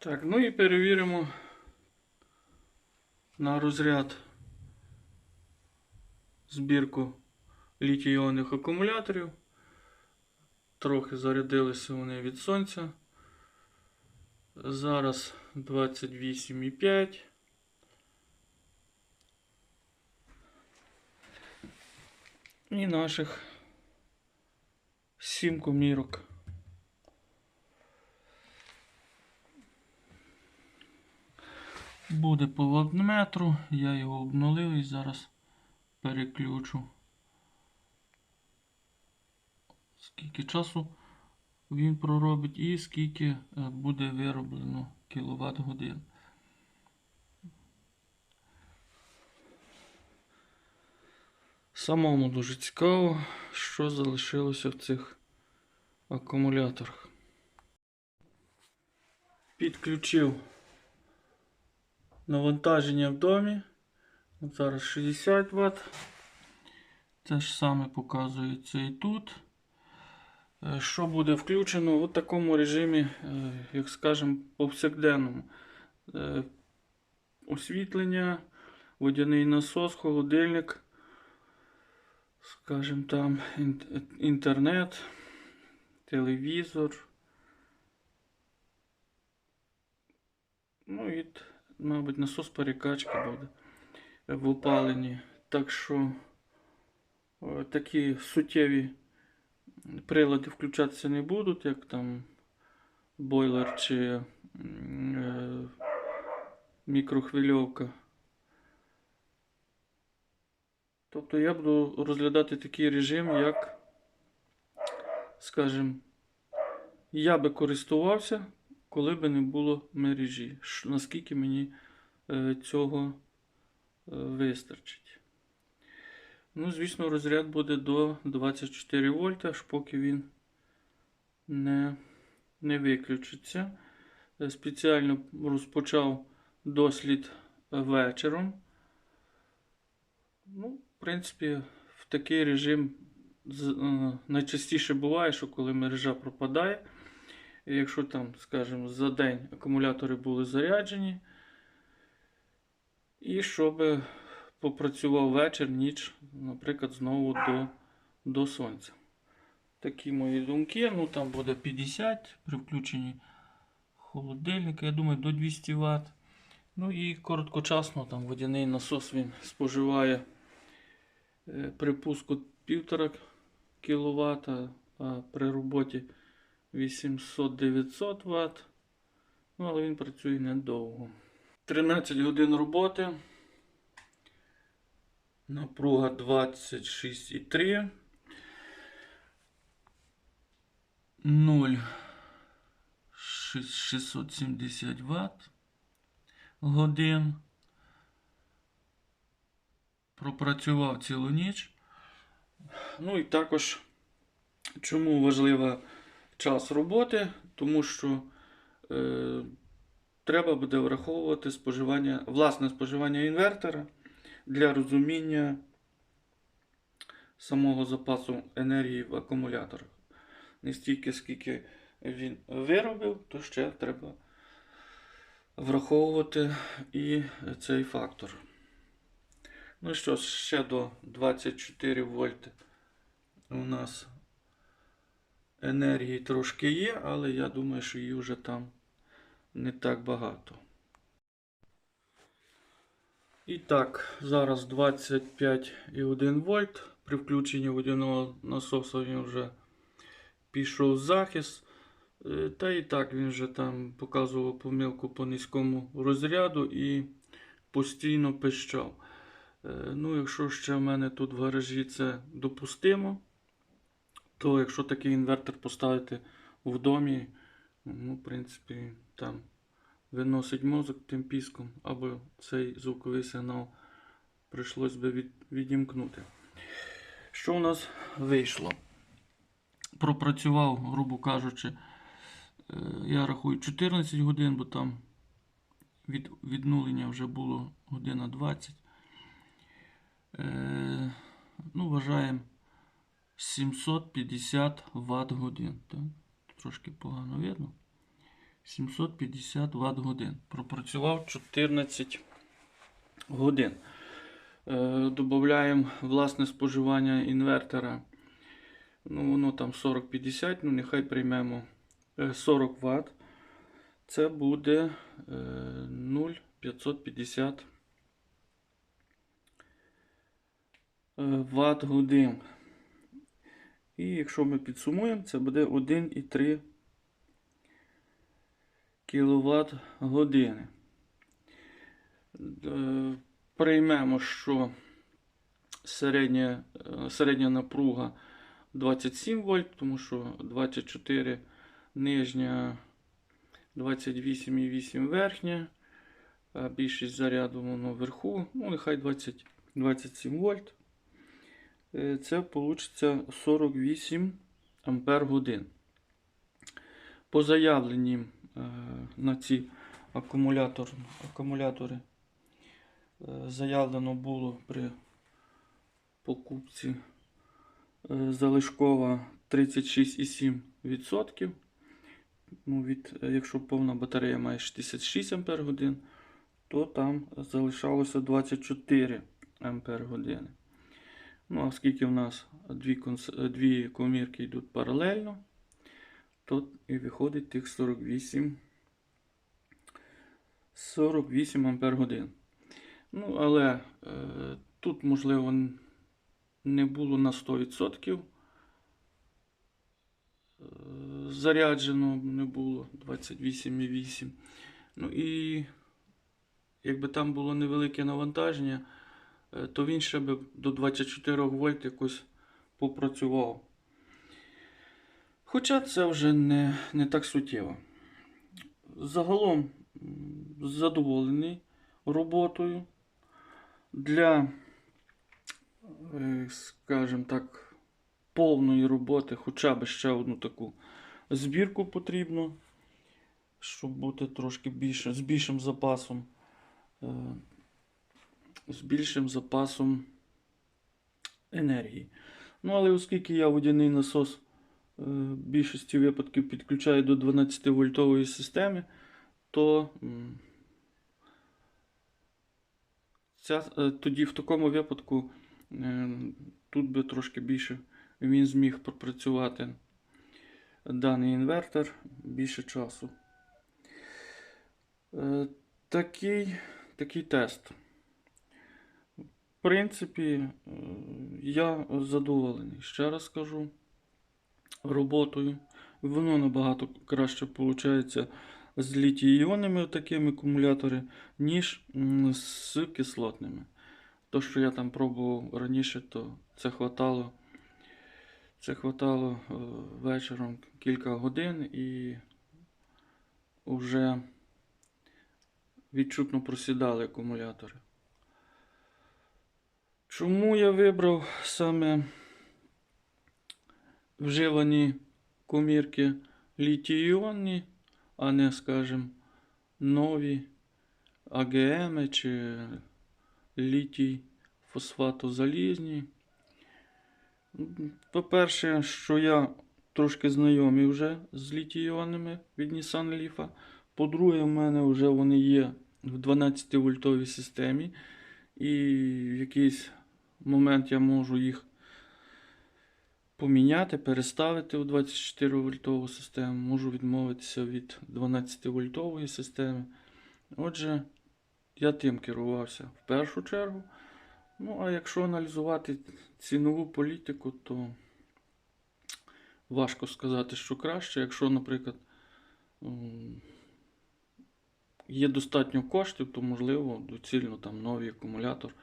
Так, ну і перевіримо на розряд збірку літій-іонних акумуляторів. Трохи зарядилися вони від сонця. Зараз 28,5. І наших 7 комірок. Буде по вольтметру, я його обнулив і зараз переключу. Скільки часу він проробить і скільки е, буде вироблено кіловат годин. Самому дуже цікаво, що залишилося в цих акумуляторах. Підключив навантаження в домі. От зараз 60 Вт. Те ж саме показується і тут. Е, Що буде включено у такому режимі, е, як скажемо, повсякденному. Е, Освітлення, водяний насос, холодильник, скажімо там, інтернет, телевізор. Ну і, мабуть, насос перекачки буде в опаленні. Так що е, такі суттєві прилади включатися не будуть, як там бойлер чи е, мікрохвильовка. Тобто я буду розглядати такий режим, як, скажімо, я би користувався, коли би не було мережі. Наскільки мені е, цього е, вистачить. Ну, звісно, розряд буде до 24 вольта, аж поки він не, не виключиться. Е, Спеціально розпочав дослід вечором. Ну, в принципі, в такий режим найчастіше буває, що коли мережа пропадає, і якщо там, скажімо, за день акумулятори були заряджені, і щоб попрацював вечір, ніч, наприклад, знову до, до сонця. Такі мої думки. Ну там буде 50 при включенні холодильника, я думаю, до 200 Вт. Ну і короткочасно там водяний насос він споживає е, при пуску 1,5 кВт, а при роботі 800-900 Вт. Ну, але він працює недовго. 13 годин роботи. Напруга 26,3. 0 670 Вт годин. Пропрацював цілу ніч. Ну і також, чому важлива час роботи? Тому що е, треба буде враховувати споживання, власне споживання інвертора для розуміння самого запасу енергії в акумуляторах. Не стільки, скільки він виробив, то ще треба враховувати і цей фактор. Ну що, ще до 24 вольт у нас енергії трошки є, але я думаю, що її вже там не так багато. І так, зараз 25,1 вольт. При включенні водяного насосу він вже пішов захист. Е, Та і так він вже там показував помилку по низькому розряду і постійно пищав. Е, Ну, якщо ще в мене тут в гаражі це допустимо, то якщо такий інвертор поставити в домі, ну, в принципі, там виносить мозок тим піском, або цей звуковий сигнал прийшлось би від, відімкнути. Що у нас вийшло? Пропрацював, грубо кажучи, е, я рахую 14 годин, бо там від віднулення вже було година 20. Е, ну, вважаємо 750 Вт годин. Трошки погано видно. 750 Вт годин. Пропрацював 14 годин. Е, Додаємо власне споживання інвертора. Ну, воно там 40-50, ну нехай приймемо е, 40 Вт. Це буде е, 0,550 Вт годин. І якщо ми підсумуємо, це буде 1,3 кВт години. Е, Приймемо, що середня, е, середня напруга 27 вольт, тому що 24 нижня, 28,8 верхня, а більшість заряду воно вверху, ну нехай 20, 27 вольт. Е, Це вийде 48 ампер годин. По заявленні е, на ці акумулятор, акумулятори е, заявлено було при покупці залишкова 36,7%. Ну, від, якщо повна батарея має 66 Ампер годин, то там залишалося 24 Ампер години. Ну, оскільки в нас дві, конс... дві комірки йдуть паралельно, то і виходить тих 48 48 Ампер годин. Ну, але е, тут, можливо, не було на 100%. Е, Заряджено не було 28,8. Ну і якби там було невелике навантаження, то він ще би до 24 вольт якось попрацював. Хоча це вже не, не так суттєво. Загалом задоволений роботою. Для, е, скажімо так, повної роботи хоча б ще одну таку збірку потрібно, щоб бути трошки більше, з більшим запасом. Е, З більшим запасом енергії. Ну, але оскільки я водяний насос е, в більшості випадків підключаю до 12 вольтової системи, то ця, е, тоді в такому випадку е, тут би трошки більше він зміг пропрацювати даний інвертор більше часу. Е, Такий, такий тест. В принципі, е, я задоволений. Ще раз скажу роботою. Воно набагато краще виходить з літій-іонними такими акумулятори, ніж з кислотними. То, що я там пробував раніше, то це хватало, це хватало е, вечором кілька годин і вже відчутно просідали акумулятори. Чому я вибрав саме вживані комірки літій-іонні, а не, скажімо, нові АГМ чи літій фосфатозалізні? По-перше, що я трошки знайомий вже з літій-іонними від Nissan Leaf. По-друге, в мене вже вони є в 12 вольтовій системі. І якийсь момент я можу їх поміняти, переставити у 24 вольтову систему, можу відмовитися від 12 вольтової системи. Отже, я тим керувався в першу чергу. Ну, а якщо аналізувати цінову політику, то важко сказати, що краще. Якщо, наприклад, є достатньо коштів, то можливо доцільно там новий акумулятор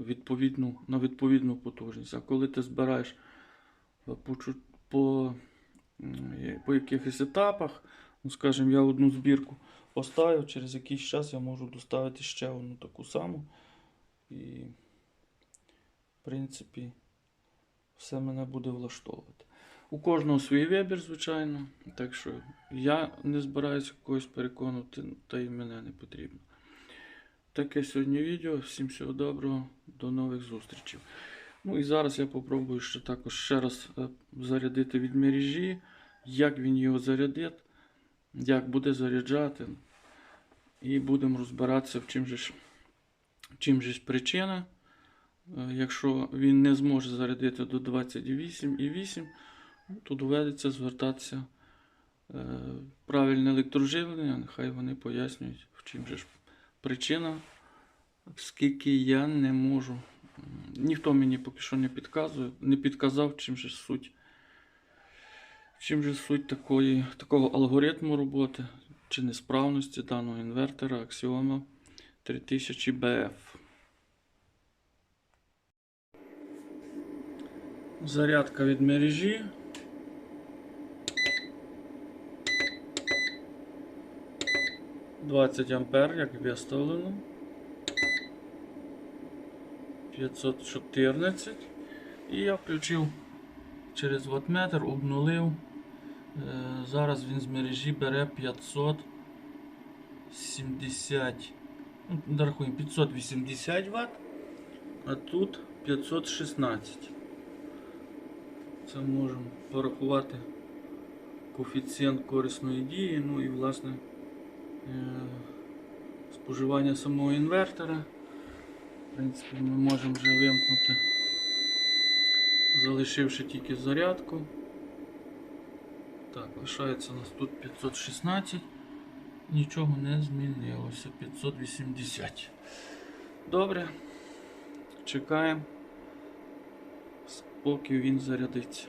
відповідну, на відповідну потужність. А коли ти збираєш е, по, по, е, по якихось етапах, ну, скажімо, я одну збірку поставив, через якийсь час я можу доставити ще одну таку саму. І, в принципі, все мене буде влаштовувати. У кожного свій вибір, звичайно. Так що я не збираюся когось переконувати, та й мене не потрібно. Таке сьогодні відео. Всім всього доброго, до нових зустрічей. Ну і зараз я попробую ще також ще раз е, зарядити від мережі. Як він його зарядить, як буде заряджати. І будемо розбиратися, в чим же ж, чим же ж причина. Е, Якщо він не зможе зарядити до 28,8, ну, то доведеться звертатися е, правильне електроживлення, нехай вони пояснюють, в чим же ж причина, оскільки я не можу. Ніхто мені поки що не підказує, не підказав, чим же суть. Чим же суть такої, такого алгоритму роботи чи несправності даного інвертора Axioma 3000BF. Зарядка від мережі. Двадцять ампер, як виставлено. 514. І я включив через ваттметр, обнулив. Е, Зараз він з мережі бере 570. Ну, рахуємо 580 Вт, а тут 516. Це можемо порахувати коефіцієнт корисної дії, ну і власне споживання самого інвертора. В принципі, ми можемо вже вимкнути, залишивши тільки зарядку. Так, лишається у нас тут 516. Нічого не змінилося. 580. Добре. Чекаємо, поки він зарядиться.